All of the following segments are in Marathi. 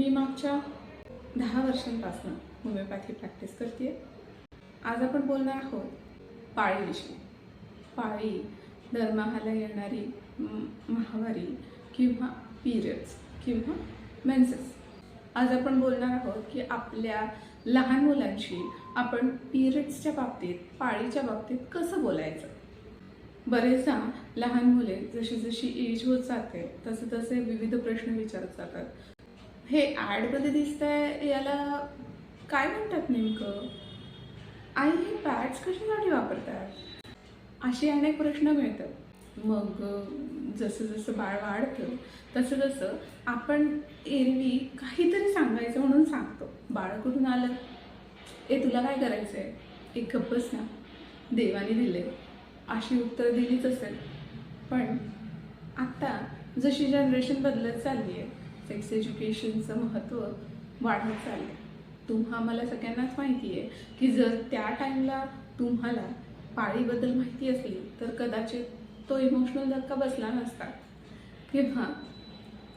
मी मागच्या दहा वर्षांपासून होमिओपॅथी प्रॅक्टिस करते आज आपण बोलणार आहोत पाळीविषयी पाळी दरमहाला येणारी महावारी किंवा पिरियड्स किंवा मेन्सेस आज आपण बोलणार आहोत की आपल्या लहान मुलांशी आपण पिरियड्सच्या बाबतीत पाळीच्या बाबतीत कसं बोलायचं? बरेचदा लहान मुले जशी जशी एज होत जाते तसे तसे विविध प्रश्न विचारत जातात. हे ॲडमध्ये दिसत आहे याला काय म्हणतात नेमकं? आई हे पॅड्स कशासाठी वापरतात? असे अनेक प्रश्न मिळतात. मग जसं जसं बाळ वाढतं तसं तसं आपण एरवी काहीतरी सांगायचं म्हणून सांगतो. बाळ कुठून आलं? ए तुला काय करायचं आहे एक गप्पच ना. देवाने दिले अशी उत्तरं दिलीच असेल. पण आत्ता जशी जनरेशन बदलत चालली आहे सेक्स एज्युकेशनचं महत्त्व वाढत चाललं तुम्हा मला सगळ्यांनाच माहिती आहे की जर त्या टाईमला तुम्हाला पाळीबद्दल माहिती असली तर कदाचित तो इमोशनल धक्का बसला नसता. किंवा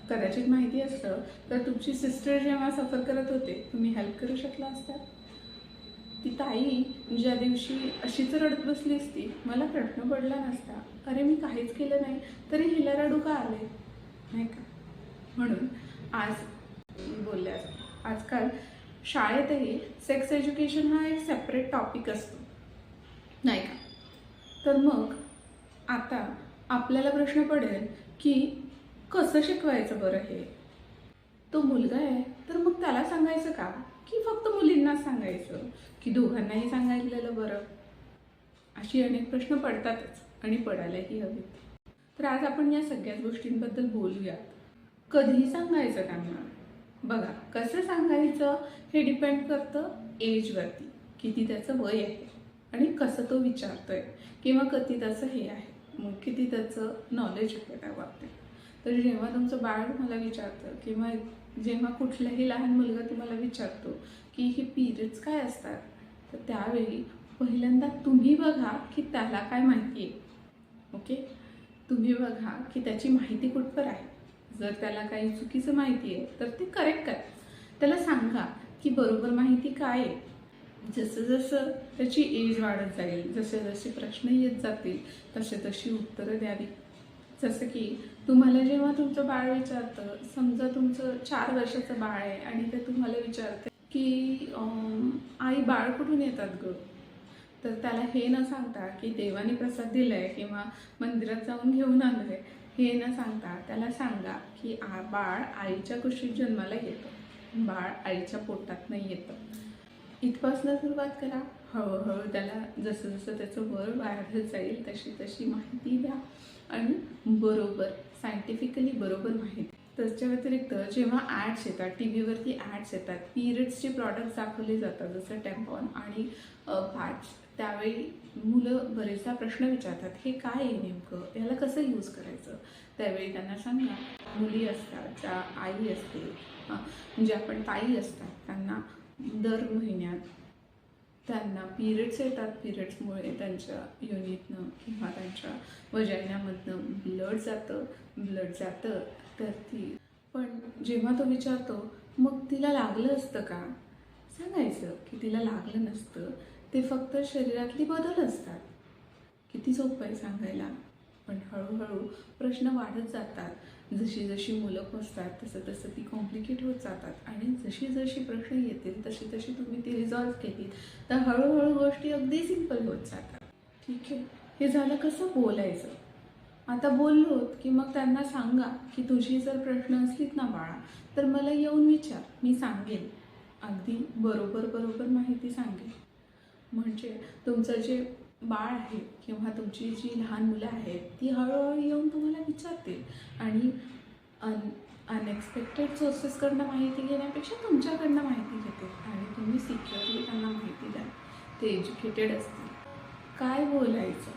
कदाचित माहिती असतं तर तुमची सिस्टर जेव्हा सफर करत होते तुम्ही हेल्प करू शकला असता. ती ताई ज्या दिवशी अशीच रडत बसली असती मला प्रश्न पडला नसता. अरे मी काहीच केलं नाही तरी हिला रडू का आले नाही का? म्हणून आज बोलल्या आजकाल शाळेतही सेक्स एज्युकेशन हा एक सेपरेट टॉपिक असतो. नाही का? तर मग आता आपल्याला प्रश्न पडेल की कसं शिकवायचं बरं हे? तो मुलगा आहे तर मग त्याला सांगायचं का? की फक्त मुलींनाच सांगायचं की दोघांनाही सांगायलेलं बरं? अशी अनेक प्रश्न पडतातच आणि पडायलाही हवेत. तर आज आपण या सगळ्याच गोष्टींबद्दल बोलूयात. कधी सांगायचं त्यांना. बघा कसं सांगायचं हे डिपेंड करतं एजवरती किती त्याचं वय आहे आणि कसं तो विचारतोय. किंवा किती त्याचं हे आहे. मग किती त्याचं नॉलेज आहे त्या बाबतीत. तर जेव्हा तुमचं बाळ मला विचारतं किंवा जेव्हा कुठलाही लहान मुलगा तुम्हाला विचारतो की हे पिरियड्स काय असतात तर त्यावेळी पहिल्यांदा तुम्ही बघा की त्याला काय माहिती आहे. ओके तुम्ही बघा की त्याची माहिती कुठपर आहे. जर त्याला काही चुकीचं माहिती आहे तर ते करेक्ट करा. त्याला सांगा की बरोबर माहिती काय आहे? जसं जसं त्याची एज वाढत जाईल जसे जसे प्रश्न येत जातील तसे तशी उत्तरं द्यावी. जसं की तुम्हाला जेव्हा तुमचं बाळ विचारतं समजा तुमचं चार वर्षाचं बाळ आहे आणि ते तुम्हाला विचारतं की आई बाळ कुठून येतात ग? तर त्याला हे न सांगता की देवाने प्रसाद दिलाय किंवा मंदिरात जाऊन घेऊन आलोय हे न सांगता त्याला सांगा की आ बाळ आईच्या कुशीत जन्माला येतं. बाळ आईच्या पोटात नाही येतं. इथपासनं सुरुवात करा. हळूहळू त्याला जसं जसं त्याचं वर वाढत जाईल तशी तशी माहिती द्या. आणि बरोबर सायंटिफिकली बरोबर माहिती त्याच्या व्यतिरिक्त जेव्हा ॲड्स येतात टी व्हीवरती ॲड्स येतात पिरियड्सचे प्रॉडक्ट्स दाखवले जातात जसं टेम्पॉन आणि पॅड्स त्यावेळी मुलं बरेचदा प्रश्न विचारतात हे काय आहे नेमकं? याला कसं यूज करायचं? त्यावेळी त्यांना सांगा मुली असतात ज्या आई असते म्हणजे आपण ताई असतात त्यांना दर महिन्यात त्यांना पिरियड्स येतात पिरियड्समुळे त्यांच्या युनिटनं किंवा त्यांच्या वजायनामधनं ब्लड जातं ब्लड जातं तर ती. पण जेव्हा तो विचारतो मग तिला लागलं असतं का? सांगायचं की तिला लागलं नसतं. ते फक्त शरीरातली बदल असतात. किती सोपं आहे सांगायला. पण हळूहळू प्रश्न वाढत जातात. जशी जशी मुलं पोचतात तसं तसं ती कॉम्प्लिकेट होत जातात. आणि जशी जशी प्रश्न येतील तशी तशी तुम्ही ती रिझॉल्व केली तर हळूहळू गोष्टी अगदी सिंपल होत जातात. ठीक आहे? हे झालं कसं बोलायचं? आता बोललोत की मग त्यांना सांगा की तुझी जर प्रश्न असलीत ना बाळा तर मला येऊन विचार. मी सांगेन. अगदी बरोबर बरोबर माहिती सांगेन. म्हणजे तुमचं जे बाळ आहे किंवा तुमची जी लहान मुलं आहेत ती हळूहळू येऊन तुम्हाला विचारतील. आणि अन अनएक्सपेक्टेड सोर्सेसकडनं माहिती घेण्यापेक्षा तुमच्याकडनं माहिती घेतील. आणि तुम्ही सिक्युअरली त्यांना माहिती द्याल. ते एज्युकेटेड असतील. काय बोलायचं?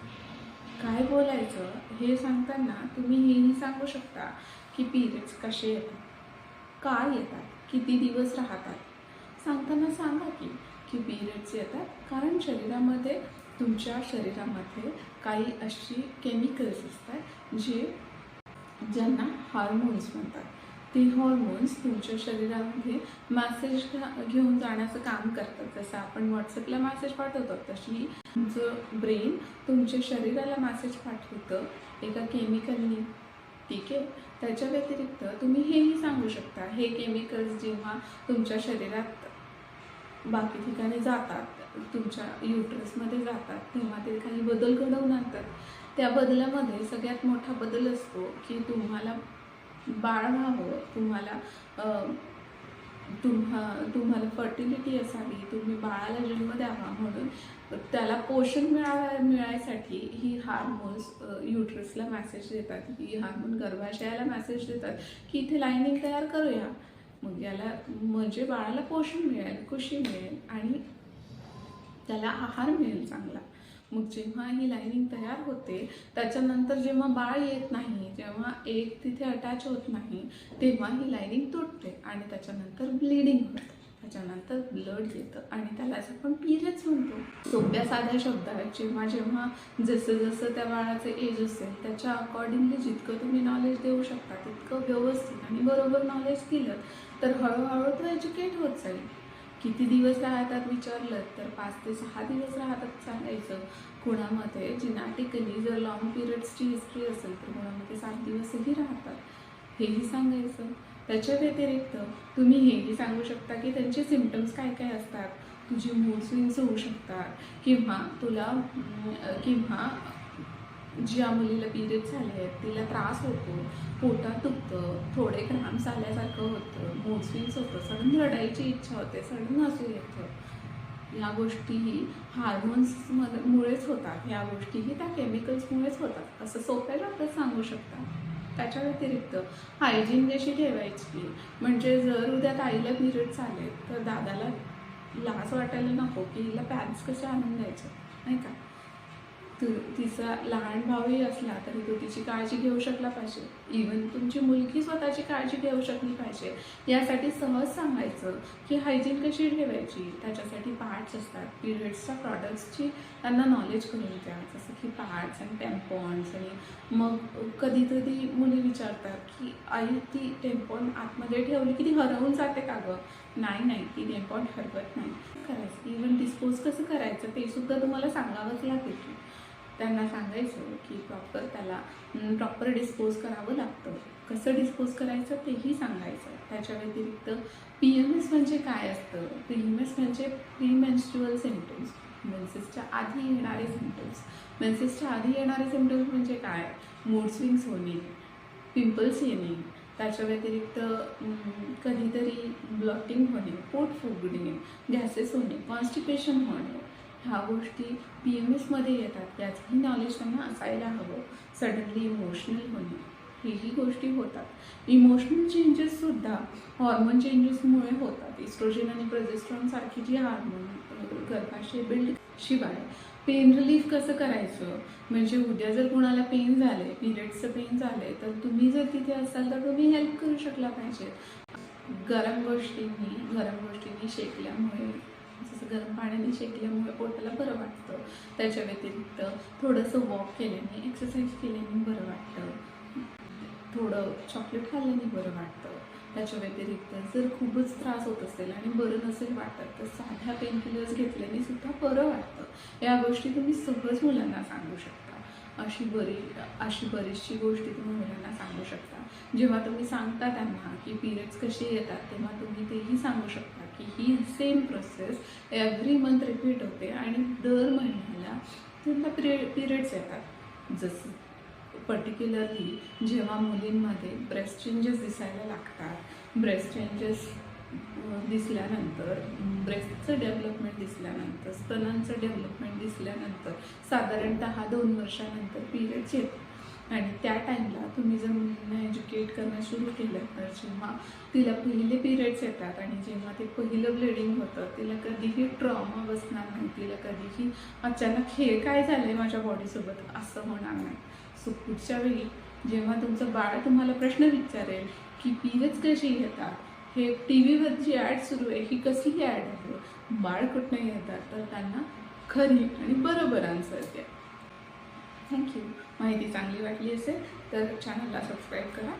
काय बोलायचं? हे सांगताना तुम्ही हेही सांगू शकता की पिरियड्स कसे येतात? काय येतात? किती दिवस राहतात? सांगताना सांगा की की पिरियड्स येतात. कारण शरीरामध्ये तुमच्या शरीरामध्ये काही अशी केमिकल्स असतात जे ज्यांना हार्मोन्स म्हणतात. ते हॉर्मोन्स तुमच्या शरीरामध्ये मॅसेज घेऊन जाण्याचं काम करतात. जसं आपण व्हॉट्सअपला मॅसेज पाठवतो तशी तुमचं ब्रेन तुमच्या शरीराला मॅसेज पाठवतं एका केमिकलनी ठीक आहे? त्याच्या व्यतिरिक्त तुम्ही हेही सांगू शकता. हे केमिकल्स जेव्हा तुमच्या शरीरात बाकी ठिकाणी जातात तुमच्या युट्रसमध्ये जातात तेव्हा ते काही बदल घडवून आणतात. त्या बदलामध्ये सगळ्यात मोठा बदल असतो की तुम्हाला बाळ व्हावं तुम्हाला तुम्हा तुम्हाला फर्टिलिटी असावी तुम्ही बाळाला जन्म द्यावा म्हणून त्याला पोषण मिळा मिळायसाठी ही हार्मोन्स युट्रसला मॅसेज देतात ही हार्मोन गर्भाशयाला मॅसेज देतात की इथे लाईनिंग तयार करूया. मग याला म्हणजे बाळाला पोषण मिळेल खुशी मिळेल आणि त्याला आहार मिळेल चांगला. मग जेव्हा ही लाईनिंग तयार होते त्याच्यानंतर जेव्हा बाळ येत नाही जेव्हा एक तिथे अटॅच होत नाही तेव्हा ही लाईनिंग तुटते आणि त्याच्यानंतर ब्लिडिंग होतं. त्याच्यानंतर ब्लड येतं आणि त्यालाच आपण पिरियड्स म्हणतो. सोप्या साध्या शब्दात जेव्हा जेव्हा जसं जसं त्या बाळाचं एज असेल त्याच्या अकॉर्डिंगली जितकं तुम्ही नॉलेज देऊ शकता तितकं व्यवस्थित आणि बरोबर नॉलेज दिलं तर हळूहळू तो एज्युकेट होत जाईल. किती दिवस राहतात विचारलं तर पाच ते सहा दिवस राहतात सांगायचं. कुणामध्ये जिनाटिकली जर लॉंग पिरियड्सची हिस्ट्री असेल तर कुणामध्ये सात दिवसही राहतात. हेही सांगायचं. त्याच्या व्यतिरिक्त तुम्ही हेही सांगू शकता की त्यांचे सिमटम्स काय काय असतात? तुझी मूड स्विंग्स होऊ शकतात. किंवा तुला किंवा ज्या मुलीला पिरियड झाले आहेत तिला त्रास होतो पोटात दुखतं थोडे घाम आल्यासारखं होतं मूड स्विंग्स होतं सडन रडायची इच्छा होते सडन असू येतं. या गोष्टीही हार्मोन्समध्ये मुळेच होतात. या गोष्टीही त्या केमिकल्समुळेच होतात. असं सोप्या शब्दात सांगू शकता. त्याच्या व्यतिरिक्त हायजीन कशी ठेवायची म्हणजे जर उद्या ताईला पिरियड्स आले तर दादाला लाज वाटायला नको की हिला पॅन्स कसे आणून द्यायचे नाही का? तू तिचा लहान भाऊही असला तरी तो तिची काळजी घेऊ शकला पाहिजे. इवन तुमची मुलगी स्वतःची काळजी घेऊ शकली पाहिजे. यासाठी सहज सांगायचं की हायजीन कशी ठेवायची? त्याच्यासाठी पार्ट्स असतात. पिरियड्सच्या प्रॉडक्ट्सची त्यांना नॉलेज करून द्या. जसं की पार्ट्स आणि टेम्पॉन्स आणि मग कधीतरी मुली विचारतात की आई ती टेम्पॉन आतमध्ये ठेवली की ती हरवून जाते का गं? नाही नाही ती टेम्पॉन हरवत नाही. करायचं? इवन डिस्पोज कसं करायचं? ते सुद्धा तुम्हाला सांगावंच लागेल. त्यांना सांगायचं की प्रॉपर त्याला प्रॉपर डिस्पोज करावं लागतं. कसं डिस्पोज करायचं तेही सांगायचं. त्याच्या व्यतिरिक्त पी एम एस म्हणजे काय असतं? पी एम एस म्हणजे प्री मेन्स्ट्युअल सिमटम्स मेन्सेसच्या आधी येणारे सिमटम्स मेन्सेसच्या आधी येणारे सिमटम्स म्हणजे काय? मूड स्विंग्स होणे पिंपल्स येणे त्याच्या व्यतिरिक्त कधीतरी ब्लॉटिंग होणे पोट फुगणे गॅसेस होणे कॉन्स्टिपेशन होणे. ह्या गोष्टी पी एम एसमध्ये येतात. याचंही नॉलेज त्यांना असायला हवं. सडनली इमोशनल होणे. हेही गोष्टी होतात. इमोशनल चेंजेससुद्धा हॉर्मोन चेंजेसमुळे होतात. इस्ट्रोजन आणि प्रोजेस्ट्रॉन सारखी जी हार्मोन गर्भाशय बिल्ड शिवाय. पेन रिलीफ कसं करायचं? म्हणजे उद्या जर कोणाला पेन झाले पिरियड्सचं पेन झाले तर तुम्ही जर तिथे असाल तर तुम्ही हेल्प करू शकला पाहिजे. गरम गोष्टींनी गरम गोष्टींनी शेकल्यामुळे जसं गरम पाण्याने शेकल्यामुळे पोटाला बरं वाटतं. त्याच्या व्यतिरिक्त थोडंसं वॉक केल्याने एक्सरसाइज केल्याने बरं वाटतं. थोडं चॉकलेट खाल्ल्याने बरं वाटतं. त्याच्या व्यतिरिक्त जर खूपच त्रास होत असेल आणि बरं नसेल वाटत तर साध्या पेनकिलर्स घेतल्याने सुद्धा बरं वाटतं. या गोष्टी तुम्ही सहज मुलांना सांगू शकता. अशी बरी अशी बरीचशी गोष्टी तुम्ही मुलांना सांगू शकता. जेव्हा तुम्ही सांगता त्यांना की पिरियड्स कसे येतात तेव्हा तुम्ही तेही सांगू शकता. की ही same process every month repeat होते आणि दर महिन्याला त्यांना पिरियड पिरियड्स येतात. जसं पर्टिक्युलरली जेव्हा मुलींमध्ये ब्रेस्ट चेंजेस दिसायला लागतात ब्रेस्ट चेंजेस दिसल्यानंतर ब्रेस्टचं डेव्हलपमेंट दिसल्यानंतर स्तनांचं डेव्हलपमेंट दिसल्यानंतर साधारणतः दोन वर्षानंतर पिरियड्स येतात. आणि त्या टाईमला तुम्ही जर मुलींना एज्युकेट करणं सुरू केलं तर जेव्हा तिला पहिले पिरियड्स येतात आणि जेव्हा ते पहिलं ब्लिडिंग होतं तिला कधीही ट्रॉमा बसणार नाही. तिला कधीही अचानक हे काय झालं आहे माझ्या बॉडीसोबत असं होणार नाही. सो पुढच्या वेळी जेव्हा तुमचं बाळ तुम्हाला प्रश्न विचारेल की पिरियड्स कशी येतात? हे टी व्हीवर जी ॲड सुरू आहे ही कसली ॲड आहे? बाळ कुठनं येतात? तर त्यांना खरी आणि बरोबर आन्सर द्या. थँक्यू. माहिती चांगली वाटली असेल तर चॅनलला सबस्क्राईब करा.